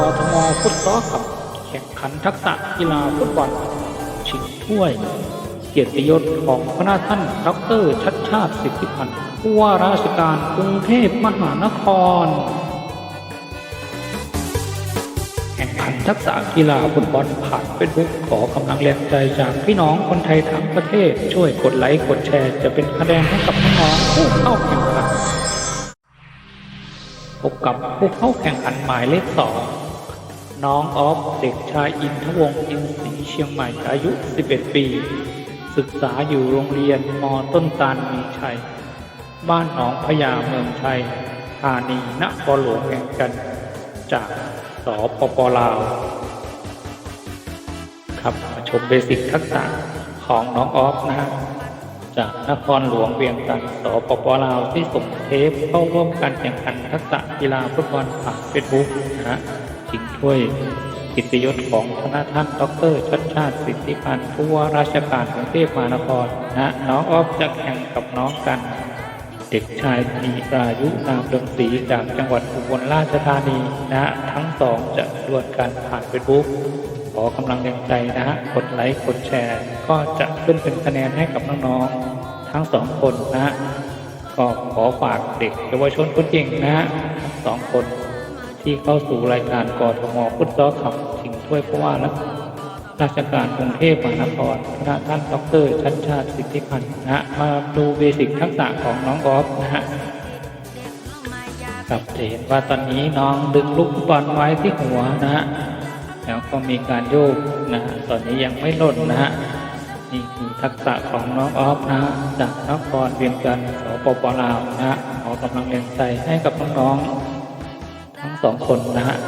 กทมฟุตซอลขับแข่งขันทักษะกีฬาฟุตบอลชิงถ้วย เกียรติยศของพระนาท่านดรชัดชาติสิทธิพันธ์ผู้ว่าราชการกรุงเทพมหานคร แข่งขันทักษะกีฬาฟุตบอลผ่านเฟซบุ๊กขอกำลังแรงใจจากพี่น้องคนไทยทั้งประเทศ ช่วยกดไลค์กดแชร์จะเป็นคะแนนให้กับน้องผู้เข้าแข่งขันพบกับผู้เข้าแข่งขันหมายเลขสอง น้องออฟเด็กชายอินทวงศ์อินทรีเชียงใหม่อายุ 11 ปี ศึกษาอยู่โรงเรียนมต้นตาลมีชัย บ้านหนองพญาเมืองชัยธานีนครหลวงแห่งกัน จากสปปลาว ครับมาชมเบสิกทักษะของน้องออฟนะฮะจากนครหลวงเวียงจันทร์สปปลาวที่ส่งเทปเข้าร่วมการแข่งขันทักษะกีฬาฟุตบอลผ่านเฟซบุ๊กนะฮะ ชิงถ้วยกิตยศของคณะท่านดรชัดชาติสิทธิพันธ์ผู้ว่าราชการกรุงเทพมหานครนะน้องออฟจะแข่งกับน้องกัน เด็กชายมีอายุนามเรืองศรีจากจังหวัดอุบลราชธานีนะฮะทั้งสองจะดวลกันผ่านเฟซบุ๊กขอกำลังแรงใจนะฮะกดไลค์กดแชร์ ก็จะขึ้นเป็นคะแนนให้กับน้องๆทั้งสองคนนะฮะก็ขอฝากเด็กเยาวชนคนเก่งนะฮะทั้งสองคน ที่เข้าสู่รายการกอทมฟุตซอลขับชิงถ้วยผู้ว่าและราชการกรุงเทพมหานครคณะท่านดรชัดชาติสิทธิพันธ์นะฮะมาดูเบสิกทักษะของน้องกอฟนะฮะครับเห็นว่าตอนนี้น้องดึงลูกบอลไว้ที่หัวนะฮะแล้วก็มีการโยกนะฮะตอนนี้ยังไม่หล่นนะฮะนี่คือทักษะของน้องออฟนะฮะจากนครเวียงจันทร์สปปลาวนะฮะขอกำลังแรงใจให้กับน้องๆ ทั้งสองคนนะฮะ